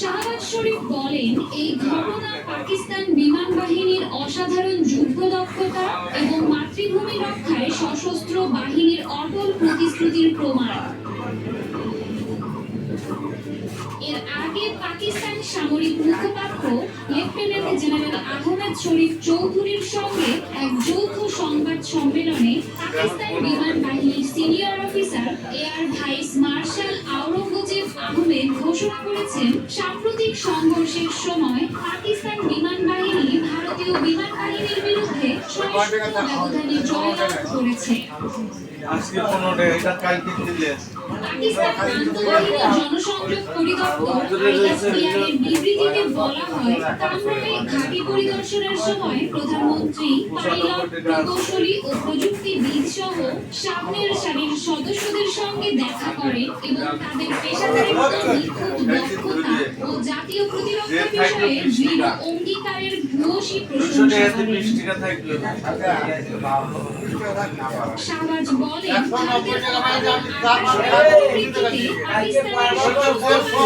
শাহবাজ শরীফ বলেন, এই ঘটনা পাকিস্তান বিমান বাহিনীর অসাধারণ যুদ্ধ দক্ষতা এবং মাতৃভূমি রক্ষায় সশস্ত্র বাহিনীর অটল প্রতিশ্রুতির প্রমাণ। এর আগে পাকিস্তান সামরিক মুখপাত্র, লেফটেন্যান্ট জেনারেল আহমেদ শরীফ চৌধুরীর সঙ্গে এক যৌথ সংবাদ সম্মেলনে পাকিস্তান বিমান বাহিনীর সিনিয়র অফিসার, এয়ার ভাইস ঘোষণা করেছেন সাম্প্রতিক সংঘর্ষের সময় পাকিস্তান বিমান বাহিনী ভারতীয় বিমান বাহিনীর বিরুদ্ধে ব্যবধানে জয়লাভ করেছে। বিবৃতিতে বলা হয় ঘাঁটি পরিদর্শনের সময় প্রধানমন্ত্রী পাইলট প্রকৌশলী ও প্রযুক্তিবিদ সহ সামনের সারির সদস্যদের সঙ্গে দেখা করে এবং তাদের পেশাদারিত্ব নিখুঁত দক্ষতা ও জাতীয় প্রতিরক্ষা বিষয়ে দৃঢ় অঙ্গীকারের ভূয়সী প্রশংসা করেন শাহবাজ বলেন